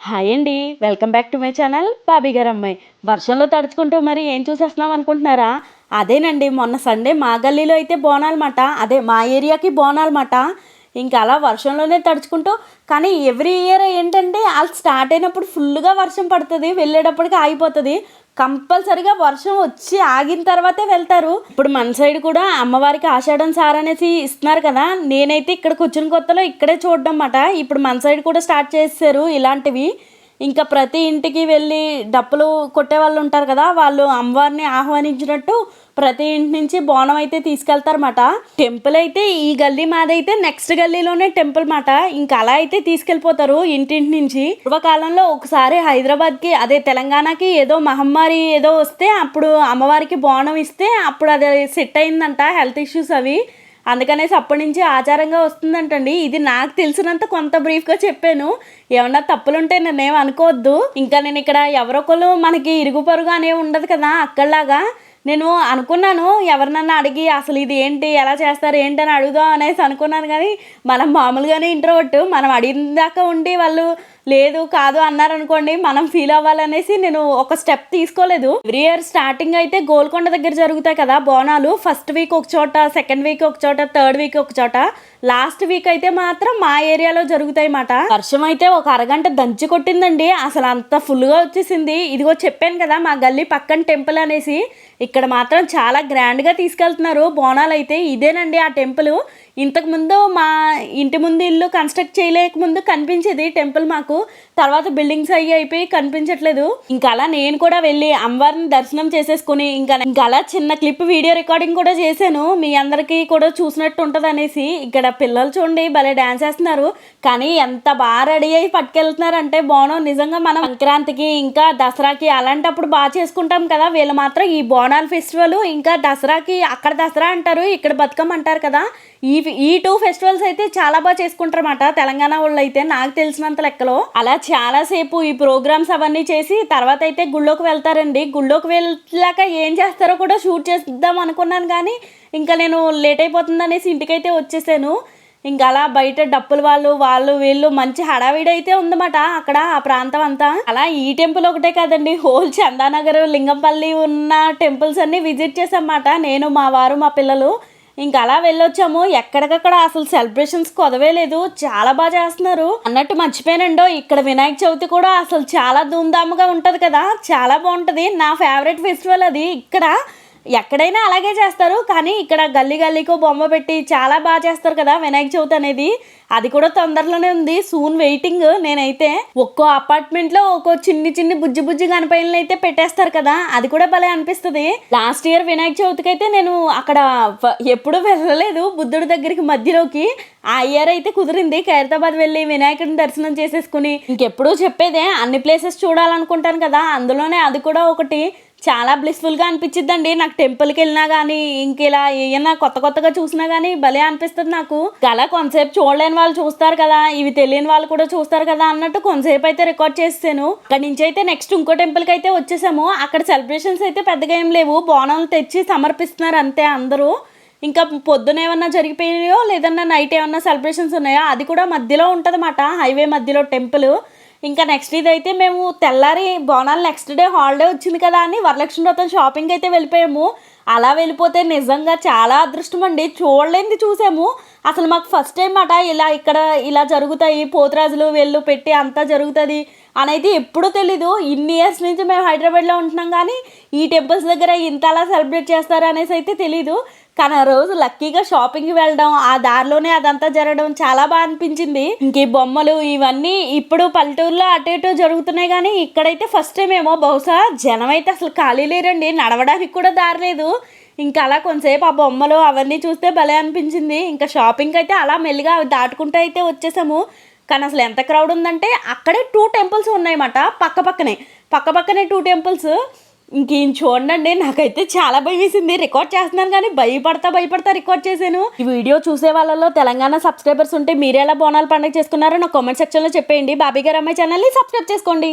Hi అండి welcome back to my channel Bobby గారు అమ్మాయి వర్షంలో తడుచుకుంటూ మరి ఏం చూసేస్తున్నాం అనుకుంటున్నారా? అదేనండి మొన్న సండే మా గల్లీలో అయితే బోనాలన్నమాట. అదే మా ఏరియాకి బోనాలన్నమాట. ఇంకా అలా వర్షంలోనే తడుచుకుంటూ కానీ ఎవ్రీ ఇయర్ ఏంటంటే వాళ్ళు స్టార్ట్ అయినప్పుడు ఫుల్గా వర్షం పడుతుంది వెళ్ళేటప్పటికి ఆగిపోతుంది. కంపల్సరిగా వర్షం వచ్చి ఆగిన తర్వాతే వెళ్తారు. ఇప్పుడు మన సైడ్ కూడా అమ్మవారికి ఆషాఢం సార్ అనేసి ఇస్తున్నారు కదా నేనైతే ఇక్కడ కూర్చుని కొత్తలో ఇక్కడే చూడడం అన్నమాట ఇప్పుడు మన సైడ్ కూడా స్టార్ట్ చేశారు ఇలాంటివి. ఇంకా ప్రతి ఇంటికి వెళ్ళి డప్పులు కొట్టే వాళ్ళు ఉంటారు కదా వాళ్ళు అమ్మవారిని ఆహ్వానించినట్టు ప్రతి ఇంటి నుంచి బోనం అయితే తీసుకెళ్తారన్నమాట. టెంపుల్ అయితే ఈ గల్లీ మాదైతే నెక్స్ట్ గల్లీలోనే టెంపుల్ మాట ఇంకా అలా అయితే తీసుకెళ్ళిపోతారు ఇంటింటి నుంచి. పూర్వకాలంలో ఒకసారి హైదరాబాద్కి అదే తెలంగాణకి ఏదో మహమ్మారి ఏదో వస్తే అప్పుడు అమ్మవారికి బోనం ఇస్తే అప్పుడు అది సెట్ అయిందంట హెల్త్ ఇష్యూస్ అవి. అందుకనేసి అప్పటి నుంచి ఆచారంగా వస్తుందంటండి. ఇది నాకు తెలిసినంత కొంత బ్రీఫ్గా చెప్పాను. ఏమన్నా తప్పులుంటే నేనేం అనుకోవద్దు. ఇంకా నేను ఇక్కడ ఎవరొకరు మనకి ఇరుగు పొరుగు అనేవి ఉండదు కదా అక్కడలాగా నేను అనుకున్నాను ఎవరినన్నా అడిగి అసలు ఇది ఏంటి ఎలా చేస్తారు ఏంటి అని అడుగుదాం అనేసి అనుకున్నాను కానీ మనం మామూలుగానే ఇంట్రోవర్ట్ మనం అడిగిన దాకా ఉండి వాళ్ళు లేదు కాదు అన్నారనుకోండి మనం ఫీల్ అవ్వాలనేసి నేను ఒక స్టెప్ తీసుకోలేదు. ఎవ్రీ ఇయర్ స్టార్టింగ్ అయితే గోల్కొండ దగ్గర జరుగుతాయి కదా బోనాలు. ఫస్ట్ వీక్ ఒక చోట సెకండ్ వీక్ ఒక చోట థర్డ్ వీక్ ఒక చోట. లాస్ట్ వీక్ అయితే మాత్రం మా ఏరియాలో జరుగుతాయి మాట వర్షం అయితే ఒక అరగంట దంచి కొట్టిందండి. అసలు అంత ఫుల్గా వచ్చేసింది. ఇదిగో చెప్పాను కదా మా గల్లీ పక్కన టెంపుల్ అనేసి. ఇక్కడ మాత్రం చాలా గ్రాండ్గా తీసుకెళ్తున్నారు. బోనాలు అయితే ఇదేనండి ఆ టెంపుల్ ఇంతకుముందు మా ఇంటి ముందు ఇల్లు కన్స్ట్రక్ట్ చేయలేక ముందు కనిపించేది టెంపుల్ మాకు. తర్వాత బిల్డింగ్స్ అయ్యి అయిపోయి కనిపించట్లేదు. ఇంకా అలా నేను కూడా వెళ్ళి అమ్మవారిని దర్శనం చేసేసుకుని ఇంకా ఇంకా అలా చిన్న క్లిప్ వీడియో రికార్డింగ్ కూడా చేశాను. మీ అందరికీ కూడా చూసినట్టు ఉంటుంది అనేసి ఇక్కడ పిల్లలు చూడండి భలే డ్యాన్స్ చేస్తున్నారు. కానీ ఎంత బాగా రెడీ అయ్యి పట్టుకెళ్తున్నారంటే బోనం. నిజంగా మనం సంక్రాంతికి ఇంకా దసరాకి అలాంటప్పుడు బాగా చేసుకుంటాం కదా. వీళ్ళు మాత్రం ఈ బోనాల ఫెస్టివల్ ఇంకా దసరాకి అక్కడ దసరా అంటారు ఇక్కడ బతుకమ్మ అంటారు కదా. ఈ ఈ టూ ఫెస్టివల్స్ అయితే చాలా బాగా చేసుకుంటారన్నమాట. తెలంగాణ వాళ్ళు అయితే నాకు తెలిసినంత లెక్కలో. అలా చాలాసేపు ఈ ప్రోగ్రామ్స్ అవన్నీ చేసి తర్వాత అయితే గుళ్ళోకి వెళ్తారండి. గుళ్ళోకి వెళ్ళాక ఏం చేస్తారో కూడా షూట్ చేద్దాం అనుకున్నాను కానీ ఇంకా నేను లేట్ అయిపోతుంది అనేసి ఇంటికైతే వచ్చేసాను. ఇంకా అలా బయట డప్పులు వాళ్ళు వాళ్ళు వీళ్ళు మంచి హడావిడి అయితే ఉందన్నమాట అక్కడ ఆ ప్రాంతం అంతా. అలా ఈ టెంపుల్ ఒకటే కాదండి హోల్ చందానగర్ లింగంపల్లి ఉన్న టెంపుల్స్ అన్ని విజిట్ చేసామాట నేను మా వారు మా పిల్లలు. ఇంకా అలా వెళ్ళొచ్చాము. ఎక్కడికక్కడ అసలు సెలబ్రేషన్స్ కొదవే లేదు. చాలా బాగా చేస్తున్నారు. అన్నట్టు మర్చిపోయానండో ఇక్కడ వినాయక చవితి కూడా అసలు చాలా ధూమ్ధామ్గా ఉంటుంది కదా. చాలా బాగుంటుంది. నా ఫేవరెట్ ఫెస్టివల్ అది. ఇక్కడ ఎక్కడైనా అలాగే చేస్తారు కానీ ఇక్కడ గల్లీ గల్లీకో బొమ్మ పెట్టి చాలా బాగా చేస్తారు కదా వినాయక చవితి అనేది. అది కూడా తొందరలోనే ఉంది. సూన్ వెయిటింగ్ నేనైతే ఒక్కో అపార్ట్మెంట్లో ఒక్కో చిన్ని చిన్ని బుజ్జి బుజ్జి గణపైలను అయితే పెట్టేస్తారు కదా. అది కూడా భలే అనిపిస్తుంది. లాస్ట్ ఇయర్ వినాయక చవితికి అయితే నేను అక్కడ ఎప్పుడూ వెళ్ళలేదు. బుద్ధుడి దగ్గరికి మధ్యలోకి ఆ ఇయర్ అయితే కుదిరింది. ఖైరతాబాద్ వెళ్ళి వినాయకుడిని దర్శనం చేసేసుకుని ఇంకెప్పుడూ చెప్పేదే అన్ని ప్లేసెస్ చూడాలనుకుంటాను కదా. అందులోనే అది కూడా ఒకటి. చాలా బ్లిస్ఫుల్గా అనిపించిద్దండి. నాకు టెంపుల్కి వెళ్ళినా కానీ ఇంకెలా ఏమైనా కొత్త కొత్తగా చూసినా కానీ భలే అనిపిస్తుంది నాకు. అలా కొంతసేపు చూడలేని వాళ్ళు చూస్తారు కదా ఇవి తెలియని వాళ్ళు కూడా చూస్తారు కదా అన్నట్టు కొంతసేపు అయితే రికార్డ్ చేసాను అక్కడి నుంచి అయితే నెక్స్ట్ ఇంకో టెంపుల్కి అయితే వచ్చేసాము. అక్కడ సెలబ్రేషన్స్ అయితే పెద్దగా ఏం లేవు. బోనాలు తెచ్చి సమర్పిస్తున్నారు అంతే అందరూ. ఇంకా పొద్దున ఏమన్నా జరిగిపోయినాయో లేదన్నా నైట్ ఏమన్నా సెలబ్రేషన్స్ ఉన్నాయో అది కూడా మధ్యలో ఉంటుందన్నమాట. హైవే మధ్యలో టెంపుల్ ఇంకా నెక్స్ట్ ఇది అయితే మేము తెల్లారి బోనాలు నెక్స్ట్ డే హాలిడే వచ్చింది కదా అని వరలక్ష్మి వ్రతం షాపింగ్ అయితే వెళ్ళిపోయాము. అలా వెళ్ళిపోతే నిజంగా చాలా అదృష్టం అండి. చూడలేంది చూసాము. అసలు మాకు ఫస్ట్ టైం అట ఇలా ఇక్కడ ఇలా జరుగుతాయి పోతురాజులు వెళ్ళు పెట్టి అంతా జరుగుతుంది అనేది ఎప్పుడూ తెలీదు. ఇన్ని ఇయర్స్ నుంచి మేము హైదరాబాద్లో ఉంటున్నాం కానీ ఈ టెంపుల్స్ దగ్గర ఇంత అలా సెలబ్రేట్ చేస్తారు అనేసి అయితే తెలీదు. కానీ ఆ రోజు లక్కీగా షాపింగ్కి వెళ్ళడం ఆ దారిలోనే అదంతా జరగడం చాలా బాగా అనిపించింది. ఇంక ఈ బొమ్మలు ఇవన్నీ ఇప్పుడు పల్లెటూరులో అటు ఇటు జరుగుతున్నాయి కానీ ఇక్కడైతే ఫస్ట్ టైం ఏమో. బహుశా జనం అయితే అసలు ఖాళీ లేరండి. నడవడానికి కూడా దారి లేదు. ఇంకా అలా కొంతసేపు ఆ బొమ్మలు అవన్నీ చూస్తే భలే అనిపించింది. ఇంకా షాపింగ్ అయితే అలా మెల్లిగా అవి దాటుకుంటూ అయితే వచ్చేసాము. కానీ అసలు ఎంత క్రౌడ్ ఉందంటే అక్కడే టూ టెంపుల్స్ ఉన్నాయన్నమాట. పక్క పక్కనే. పక్క పక్కనే టూ టెంపుల్స్. ఇంకేం చూడండి నాకైతే చాలా భయం వేసింది. రికార్డ్ చేస్తున్నాను కానీ భయపడతా భయపడతా రికార్డ్ చేశాను. ఈ వీడియో చూసే వాళ్ళలో తెలంగాణ సబ్స్క్రైబర్స్ ఉంటే మీరు ఎలా బోనాలు పండుగ చేసుకున్నారో నా కామెంట్ సెక్షన్లో చెప్పేయండి. బాబీ గారు అమ్మాయి ఛానల్ని సబ్స్క్రైబ్ చేసుకోండి.